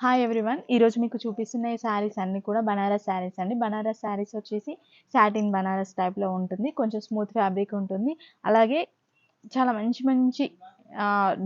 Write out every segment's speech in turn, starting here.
Hi everyone ఈరోజు మీకు చూపిస్తున్న ఈ శారీస్ అన్నీ కూడా బనారస్ శారీస్ అండి. బనారస్ శారీస్ వచ్చేసి సాటిన్ బనారస్ టైప్లో ఉంటుంది. కొంచెం స్మూత్ ఫ్యాబ్రిక్ ఉంటుంది. అలాగే చాలా మంచి మంచి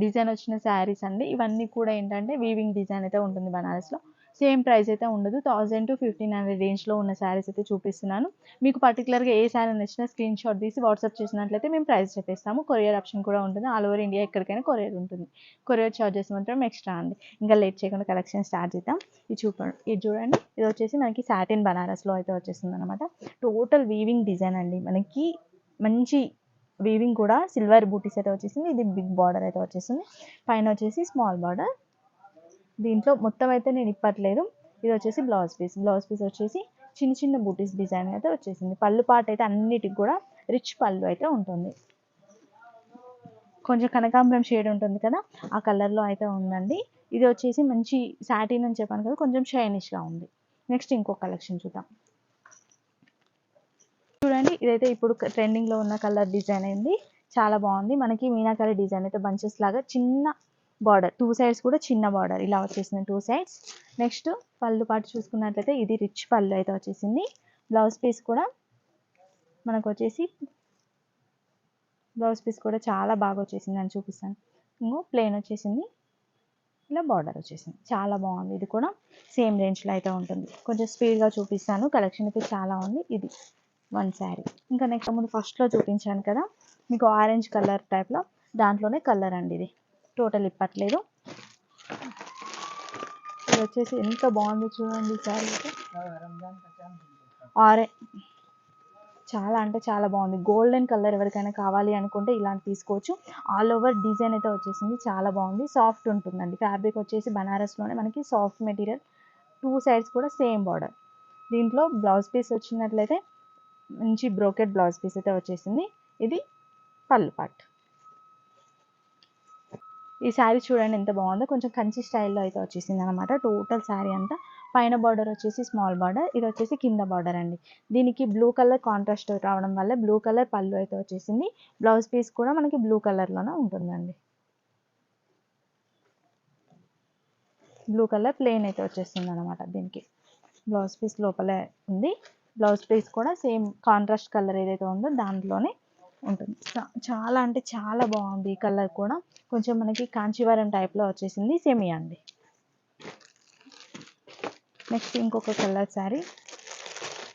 డిజైన్ వచ్చిన శారీస్ అండి. ఇవన్నీ కూడా ఏంటంటే వీవింగ్ డిజైన్ అయితే ఉంటుంది బనారస్లో. సేమ్ ప్రైస్ అయితే ఉండదు. థౌజండ్ టు ఫిఫ్టీన్ హండ్రెడ్ రేంజ్లో ఉన్న శారీస్ అయితే చూపిస్తున్నాను. మీకు పర్టికులర్గా ఏ శారీ నచ్చినా స్క్రీన్ షాట్ తీసి వాట్సాప్ చేసినట్లయితే మేము ప్రైస్ చెప్పేస్తాము. కొరియర్ ఆప్షన్ కూడా ఉంటుంది. ఆల్ ఓవర్ ఇండియా ఎక్కడికైనా కొరియర్ ఉంటుంది. కొరియర్ చార్జెస్ మాత్రం ఎక్స్ట్రా అండి. ఇంకా లేట్ చేయకుండా కలెక్షన్ స్టార్ట్ చేద్దాం. ఇది చూపండి. ఇది చూడండి. ఇది వచ్చేసి మనకి సాటిన్ బనారస్లో అయితే వచ్చేస్తుంది అనమాట టోటల్ వీవింగ్ డిజైన్ అండి. మనకి మంచి వీవింగ్ కూడా సిల్వర్ బూటీస్ అయితే వచ్చేసింది. ఇది బిగ్ బార్డర్ అయితే వచ్చేసింది. పైన వచ్చేసి స్మాల్ బార్డర్. దీంట్లో మొత్తం అయితే నేను ఇప్పట్లేదు. ఇది వచ్చేసి బ్లౌజ్ పీస్. బ్లౌజ్ పీస్ వచ్చేసి చిన్న చిన్న బూటీస్ డిజైన్ అయితే వచ్చేసింది. పళ్ళు పాట అయితే అన్నిటికి కూడా రిచ్ పళ్ళు అయితే ఉంటుంది. కొంచెం కనకాంబరం షేడ్ ఉంటుంది కదా ఆ కలర్లో అయితే ఉందండి. ఇది వచ్చేసి మంచి సాటిన్ అని చెప్పాను కదా కొంచెం షైనిష్గా ఉంది. నెక్స్ట్ ఇంకో కలెక్షన్ చూద్దాం. చూడండి ఇదైతే ఇప్పుడు ట్రెండింగ్లో ఉన్న కలర్ డిజైన్ అయింది చాలా బాగుంది. మనకి మీనాకరి డిజైన్ అయితే బంచెస్ లాగా చిన్న బార్డర్ టూ సైడ్స్ కూడా చిన్న బార్డర్ ఇలా వచ్చేసింది. టూ సైడ్స్ నెక్స్ట్ పళ్ళు పాటు చూసుకున్నట్లయితే ఇది రిచ్ పళ్ళు అయితే వచ్చేసింది. బ్లౌజ్ పీస్ కూడా మనకు వచ్చేసి బ్లౌజ్ పీస్ కూడా చాలా బాగా వచ్చేసింది. అని చూపిస్తాను. ఇంకో ప్లెయిన్ వచ్చేసింది. ఇలా బార్డర్ వచ్చేసింది. చాలా బాగుంది. ఇది కూడా సేమ్ రేంజ్లో అయితే ఉంటుంది. కొంచెం స్పీడ్గా చూపిస్తాను. కలెక్షన్ అయితే చాలా ఉంది. ఇది వన్ శారీ ఇంకా నెక్స్ట్ ముందు ఫస్ట్లో చూపించాను కదా. మీకు ఆరెంజ్ కలర్ టైప్లో దాంట్లోనే కలర్ అండి ఇది. టోటల్ ఇప్పట్లేదు. ఇది వచ్చేసి ఎంత బాగుంది చూడండి సార్ అయితే. ఆరె. చాలా అంటే చాలా బాగుంది. గోల్డెన్ కలర్ ఎవరికైనా కావాలి అనుకుంటే ఇలాంటి తీసుకోవచ్చు. ఆల్ ఓవర్ డిజైన్ అయితే వచ్చేసింది. చాలా బాగుంది. సాఫ్ట్ ఉంటుందండి. ఫ్యాబ్రిక్ వచ్చేసి బనారస్లోనే మనకి సాఫ్ట్ మెటీరియల్. టూ సైడ్స్ కూడా సేమ్ బార్డర్. దీంట్లో బ్లౌజ్ పీస్ వచ్చినట్లయితే మంచి బ్రోకెట్ బ్లౌజ్ పీస్ అయితే వచ్చేసింది. ఇది పళ్ళు పాట్ ఈ శారీ చూడండి ఎంత బాగుందో. కొంచెం కంచి స్టైల్లో అయితే వచ్చేసింది అనమాట టోటల్ శారీ అంతా పైన బార్డర్ వచ్చేసి స్మాల్ బార్డర్ ఇది వచ్చేసి కింద బార్డర్ అండి. దీనికి బ్లూ కలర్ కాంట్రాస్ట్ రావడం వల్ల బ్లూ కలర్ పళ్ళు అయితే వచ్చేసింది. బ్లౌజ్ పీస్ కూడా మనకి బ్లూ కలర్లోనే ఉంటుందండి. బ్లూ కలర్ ప్లెయిన్ అయితే వచ్చేస్తుంది అనమాట దీనికి. బ్లౌజ్ పీస్ లోపలే ఉంది. బ్లౌజ్ పీస్ కూడా సేమ్ కాంట్రాస్ట్ కలర్ ఏదైతే ఉందో దాంట్లోనే ఉంటుంది. చాలా అంటే చాలా బాగుంది ఈ కలర్ కూడా. కొంచెం మనకి కాంచీవరం టైప్లో వచ్చేసింది సెమియా అండి. నెక్స్ట్ ఇంకొక కలర్ శారీ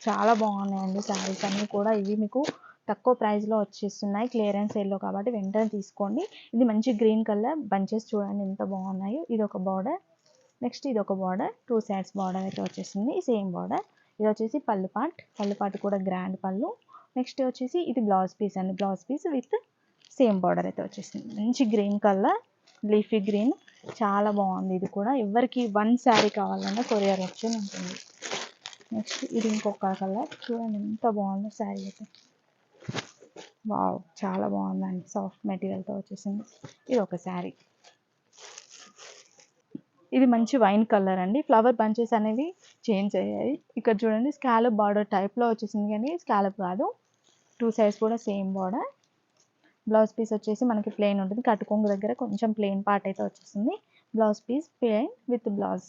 చాలా బాగున్నాయండి శారీస్ అన్నీ కూడా. ఇవి మీకు తక్కువ ప్రైస్లో వచ్చేస్తున్నాయి. క్లియరెన్స్ సేల్లో కాబట్టి వెంటనే తీసుకోండి. ఇది మంచి గ్రీన్ కలర్ బంచెస్ చూడండి ఎంత బాగున్నాయో. ఇది ఒక బార్డర్ నెక్స్ట్ ఇది ఒక బార్డర్ టూ సైడ్స్ బార్డర్ అయితే వచ్చేసింది. సేమ్ బార్డర్ ఇది వచ్చేసి పళ్ళు పాట్. పళ్ళు పాట్ కూడా గ్రాండ్ పళ్ళు. నెక్స్ట్ వచ్చేసి ఇది బ్లౌజ్ పీస్ అండి. Blouse piece with same border అయితే వచ్చేసింది. మంచి గ్రీన్ కలర్ లీఫీ గ్రీన్ చాలా బాగుంది ఇది కూడా. ఎవరికి వన్ శారీ కావాలన్నా కొరియర్ ఆప్షన్ ఉంటుంది. నెక్స్ట్ ఇది ఇంకొక కలర్ చూడండి ఎంత బాగుందో శారీ అయితే. వావ్ చాలా బాగుందండి. సాఫ్ట్ మెటీరియల్తో వచ్చేసింది. ఇది ఒక శారీ ఇది మంచి వైన్ కలర్ అండి. ఫ్లవర్ బంచెస్ అనేవి చేంజ్ అయ్యాయి. ఇక్కడ చూడండి స్కాలప్ బార్డర్ టైప్లో వచ్చేసింది కానీ స్కాలప్ కాదు. టూ సైడ్స్ కూడా సేమ్ బార్డర్. బ్లౌజ్ పీస్ వచ్చేసి మనకి ప్లెయిన్ ఉంటుంది. కట్టుకొంగు దగ్గర కొంచెం ప్లెయిన్ పార్ట్ అయితే వచ్చేసింది. Blouse piece plain with blouse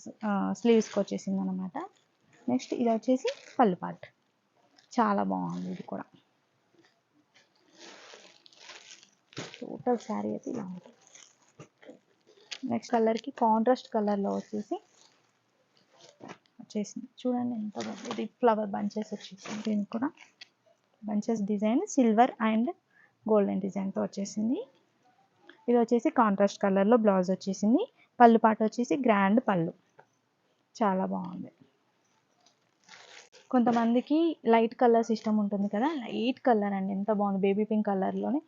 స్లీవ్స్కి వచ్చేసింది అనమాట నెక్స్ట్ ఇది వచ్చేసి పళ్ళు పార్ట్. చాలా బాగుంది ఇది కూడా. టోటల్ శారీ అయితే ఇలా ఉంటుంది. నెక్స్ట్ కలర్కి కాంట్రాస్ట్ కలర్లో వచ్చేసి వచ్చేసింది. చూడండి ఎంత బాగుంది. ఇది ఫ్లవర్ బంచెస్ వచ్చేసింది దీనికి కూడా. Bunches design silver and golden డిజైన్తో వచ్చేసింది. ఇది వచ్చేసి కాంట్రాస్ట్ కలర్లో బ్లౌజ్ వచ్చేసింది. పళ్ళు పాట వచ్చేసి గ్రాండ్ పళ్ళు. చాలా బాగుంది. కొంతమందికి లైట్ కలర్ సిస్టమ్ ఉంటుంది కదా లైట్ కలర్ అండి. ఎంత బాగుంది. బేబీ పింక్ కలర్లోనే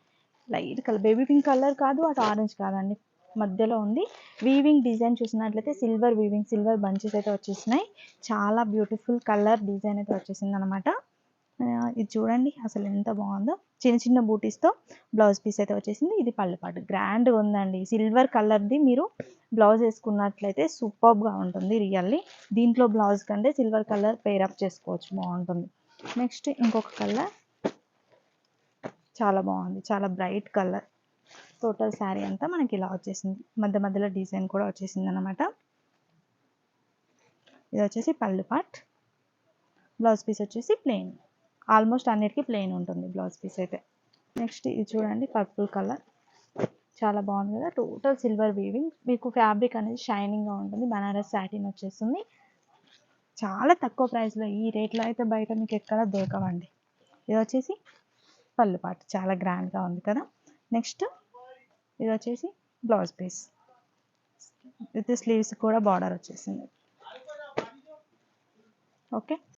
light colour. Baby pink colour కాదు అటు ఆరెంజ్ కాదండి. మధ్యలో ఉంది. వీవింగ్ డిజైన్ చూసినట్లయితే సిల్వర్ వీవింగ్ సిల్వర్ బంచెస్ అయితే వచ్చేసినాయి. చాలా బ్యూటిఫుల్ కలర్ డిజైన్ అయితే వచ్చేసింది అనమాట ఇది చూడండి అసలు ఎంత బాగుందో. చిన్న చిన్న బూటీస్తో బ్లౌజ్ పీస్ అయితే వచ్చేసింది. ఇది పళ్ళుపాటు గ్రాండ్గా ఉందండి. సిల్వర్ కలర్ది మీరు బ్లౌజ్ వేసుకున్నట్లయితే సూపర్గా ఉంటుంది రియల్లీ. దీంట్లో బ్లౌజ్ కంటే సిల్వర్ కలర్ పేరప్ చేసుకోవచ్చు. బాగుంటుంది. నెక్స్ట్ ఇంకొక కలర్. చాలా బాగుంది. చాలా బ్రైట్ కలర్. టోటల్ శారీ అంతా మనకి ఇలా వచ్చేసింది. మధ్య మధ్యలో డిజైన్ కూడా వచ్చేసింది అనమాట ఇది వచ్చేసి పళ్ళు పార్ట్ బ్లౌజ్ పీస్ వచ్చేసి ప్లెయిన్. ఆల్మోస్ట్ అన్నిటికీ ప్లెయిన్ ఉంటుంది బ్లౌజ్ పీస్ అయితే. నెక్స్ట్ ఇది చూడండి పర్పుల్ కలర్. చాలా బాగుంది కదా. టోటల్ సిల్వర్ వీవింగ్ మీకు ఫ్యాబ్రిక్ అనేది షైనింగ్గా ఉంటుంది. బనారస్ శాటిన్ వచ్చేస్తుంది. చాలా తక్కువ ప్రైస్లో ఈ రేట్లో అయితే బయట మీకు ఎక్కడ దొరకవండి. ఇది వచ్చేసి పళ్ళు పాటు చాలా గ్రాండ్గా ఉంది కదా. నెక్స్ట్ ఇది వచ్చేసి బ్లౌజ్ పీస్. విత్ స్లీవ్స్ కూడా బార్డర్ వచ్చేసింది. ఓకే